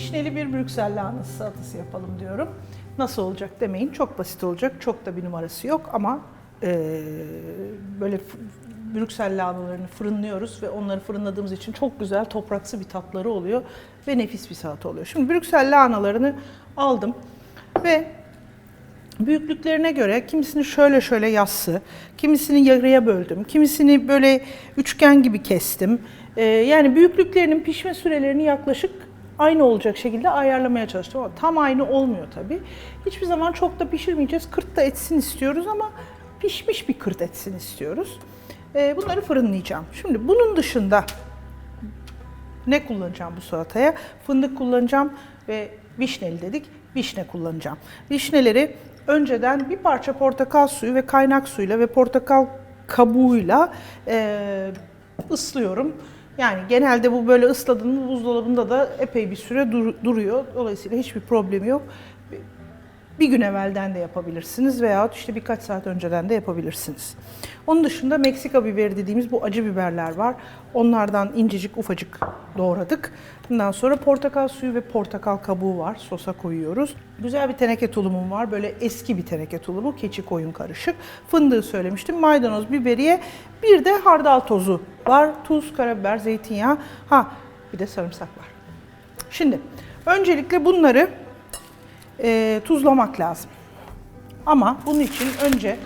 vişneli bir Brüksel lahanası salatası yapalım diyorum. Nasıl olacak demeyin. Çok basit olacak. Çok da bir numarası yok ama eee, böyle Brüksel lahanalarını fırınlıyoruz ve onları fırınladığımız için çok güzel topraksı bir tatları oluyor ve nefis bir salata oluyor. Şimdi Brüksel lahanalarını aldım ve büyüklüklerine göre kimisini şöyle şöyle yassı, kimisini yarıya böldüm, kimisini böyle üçgen gibi kestim. Ee, yani büyüklüklerinin pişme sürelerini yaklaşık aynı olacak şekilde ayarlamaya çalıştım ama tam aynı olmuyor tabii. Hiçbir zaman çok da pişirmeyeceğiz. Kırt da etsin istiyoruz ama pişmiş bir kırt etsin istiyoruz. Ee, bunları fırınlayacağım. Şimdi bunun dışında ne kullanacağım bu salataya? Fındık kullanacağım ve vişneli dedik. Vişne kullanacağım. Vişneleri önceden bir parça portakal suyu ve kaynak suyuyla ve portakal kabuğuyla e, ıslıyorum. Yani genelde bu böyle ısladığında buzdolabında da epey bir süre dur- duruyor. Dolayısıyla hiçbir problemi yok. Bir gün evvelden de yapabilirsiniz veyahut işte birkaç saat önceden de yapabilirsiniz. Onun dışında Meksika biberi dediğimiz bu acı biberler var. Onlardan incecik ufacık doğradık. Bundan sonra portakal suyu ve portakal kabuğu var. Sosa koyuyoruz. Güzel bir teneke tulumum var. Böyle eski bir teneke tulumu. Keçi koyun karışık. Fındığı söylemiştim. Maydanoz, biberiye. Bir de hardal tozu var. Tuz, karabiber, zeytinyağı. Ha bir de sarımsak var. Şimdi öncelikle bunları e, tuzlamak lazım. Ama bunun için önce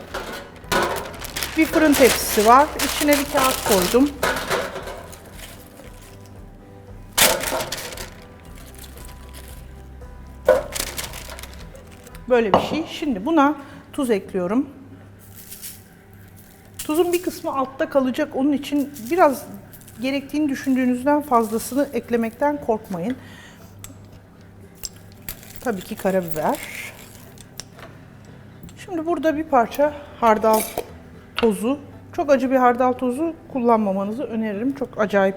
bir fırın tepsisi var. İçine bir kağıt koydum. Böyle bir şey. Şimdi buna tuz ekliyorum. Tuzun bir kısmı altta kalacak. Onun için biraz gerektiğini düşündüğünüzden fazlasını eklemekten korkmayın. Tabii ki karabiber. Şimdi burada bir parça hardal tozu. Çok acı bir hardal tozu kullanmamanızı öneririm. Çok acayip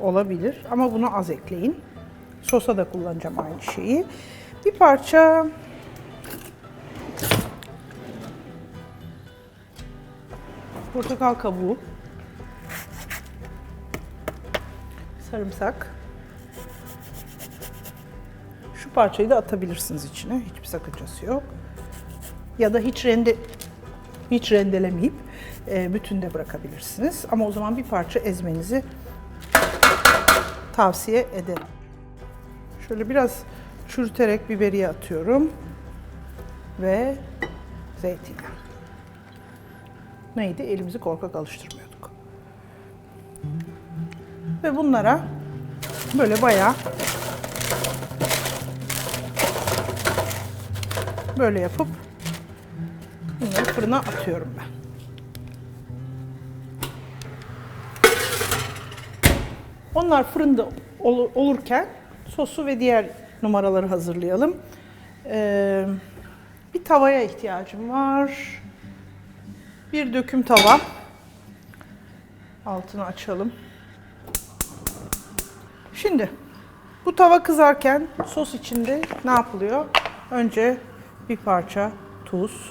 olabilir ama bunu az ekleyin. Sosa da kullanacağım aynı şeyi. Bir parça portakal kabuğu. Sarımsak. Parçayı da atabilirsiniz içine. Hiçbir sakıncası yok. Ya da hiç rende hiç rendelemeyip e, bütün de bırakabilirsiniz. Ama o zaman bir parça ezmenizi tavsiye ederim. Şöyle biraz çürüterek biberiye atıyorum. Ve zeytinyağı. Neydi? Elimizi korkak alıştırmıyorduk. Ve bunlara böyle bayağı böyle yapıp bunları fırına atıyorum ben. Onlar fırında ol- olurken sosu ve diğer numaraları hazırlayalım. Ee, bir tavaya ihtiyacım var. Bir döküm tava. Altını açalım. Şimdi bu tava kızarken sos içinde ne yapılıyor? Önce bir parça tuz.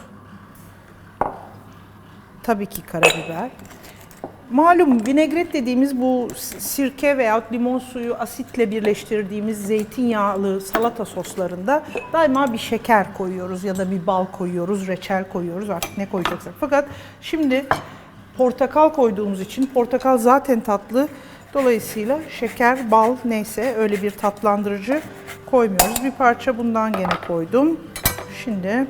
Tabii ki karabiber. Malum vinegret dediğimiz bu sirke veya limon suyu asitle birleştirdiğimiz zeytinyağlı salata soslarında daima bir şeker koyuyoruz ya da bir bal koyuyoruz, reçel koyuyoruz artık ne koyacaksak. Fakat şimdi portakal koyduğumuz için portakal zaten tatlı. Dolayısıyla şeker, bal neyse öyle bir tatlandırıcı koymuyoruz. Bir parça bundan gene koydum. Şimdi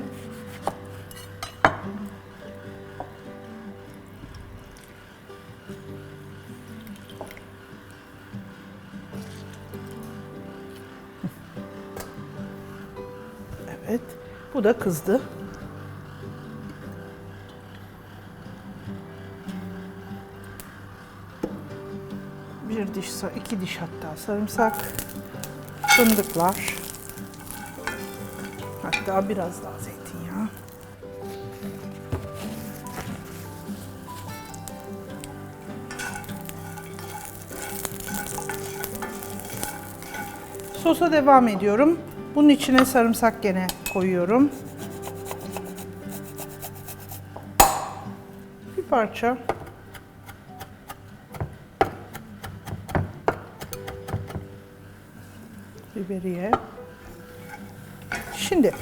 Evet. Bu da kızdı. Bir diş, iki diş hatta sarımsak, fındıklar, hatta biraz daha zeytinyağı. Sosa devam ediyorum. Bunun içine sarımsak gene koyuyorum. Bir parça. Biberiye. Şimdi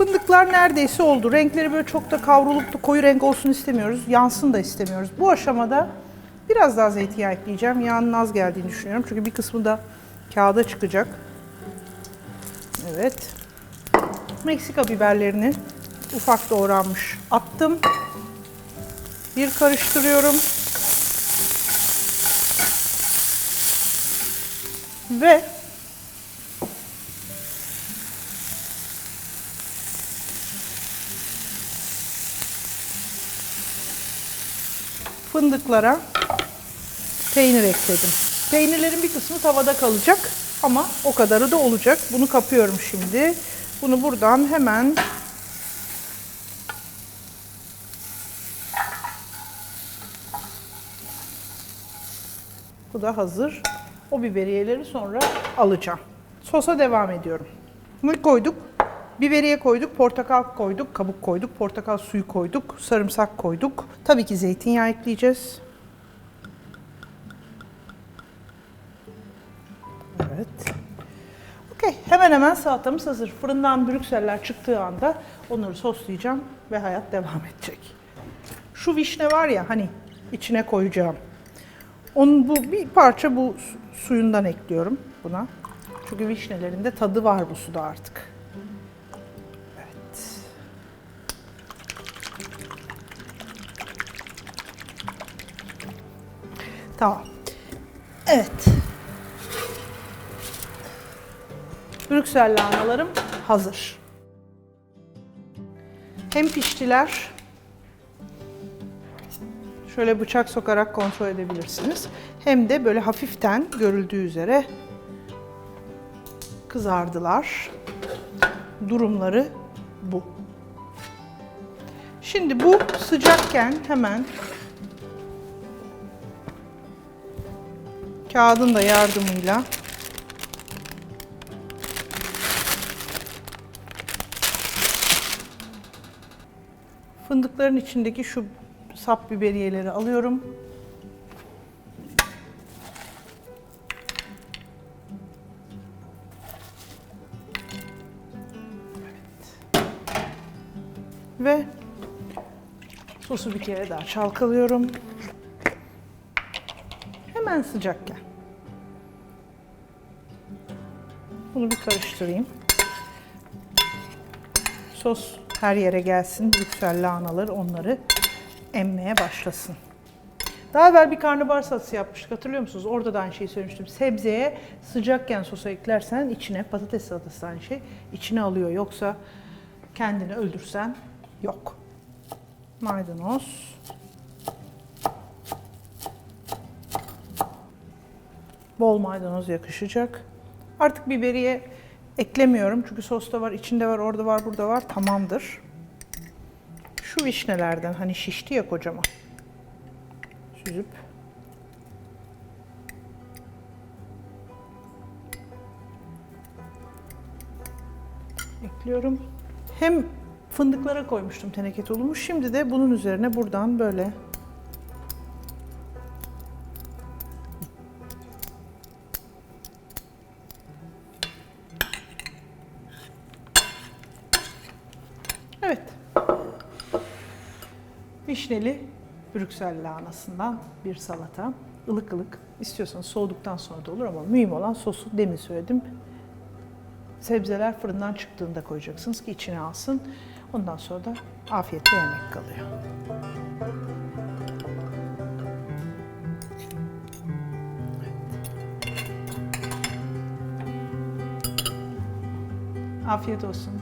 fındıklar neredeyse oldu. Renkleri böyle çok da kavrulup da koyu renk olsun istemiyoruz. Yansın da istemiyoruz. Bu aşamada biraz daha zeytinyağı ekleyeceğim. Yağın az geldiğini düşünüyorum. Çünkü bir kısmı da kağıda çıkacak. Evet. Meksika biberlerini ufak doğranmış attım. Bir karıştırıyorum. Ve fındıklara peynir ekledim. Peynirlerin bir kısmı tavada kalacak ama o kadarı da olacak. Bunu kapıyorum şimdi. Bunu buradan hemen Bu da hazır. O biberiyeleri sonra alacağım. Sosa devam ediyorum. Bunu koyduk. Biberiye koyduk, portakal koyduk, kabuk koyduk, portakal suyu koyduk, sarımsak koyduk. Tabii ki zeytinyağı ekleyeceğiz. Evet. Okey, hemen hemen salatamız hazır. Fırından Brükseller çıktığı anda onları soslayacağım ve hayat devam edecek. Şu vişne var ya hani içine koyacağım. Onun bu bir parça bu su- suyundan ekliyorum buna. Çünkü vişnelerin de tadı var bu suda artık. Tamam. Evet. Brüksel lahanalarım hazır. Hem piştiler Şöyle bıçak sokarak kontrol edebilirsiniz. Hem de böyle hafiften görüldüğü üzere kızardılar. Durumları bu. Şimdi bu sıcakken hemen kağıdın da yardımıyla fındıkların içindeki şu sap biberiyeleri alıyorum. Ve sosu bir kere daha çalkalıyorum. Hemen sıcakken. Bunu bir karıştırayım. Sos her yere gelsin. Brüksel lahanalar onları emmeye başlasın. Daha evvel bir karnabahar salatası yapmıştık hatırlıyor musunuz? Orada da aynı şeyi söylemiştim. Sebzeye sıcakken sosu eklersen içine, patates salatası aynı şey, içine alıyor. Yoksa kendini öldürsen yok. Maydanoz. Bol maydanoz yakışacak. Artık biberiye eklemiyorum çünkü sosta var, içinde var, orada var, burada var. Tamamdır. Şu vişnelerden hani şişti ya kocaman. Süzüp ekliyorum. Hem fındıklara koymuştum teneke tulumu. Şimdi de bunun üzerine buradan böyle Vişneli Brüksel lahanasından bir salata. ılık ılık. İstiyorsanız soğuduktan sonra da olur ama mühim olan sosu demin söyledim. Sebzeler fırından çıktığında koyacaksınız ki içine alsın. Ondan sonra da afiyetle yemek kalıyor. Afiyet olsun.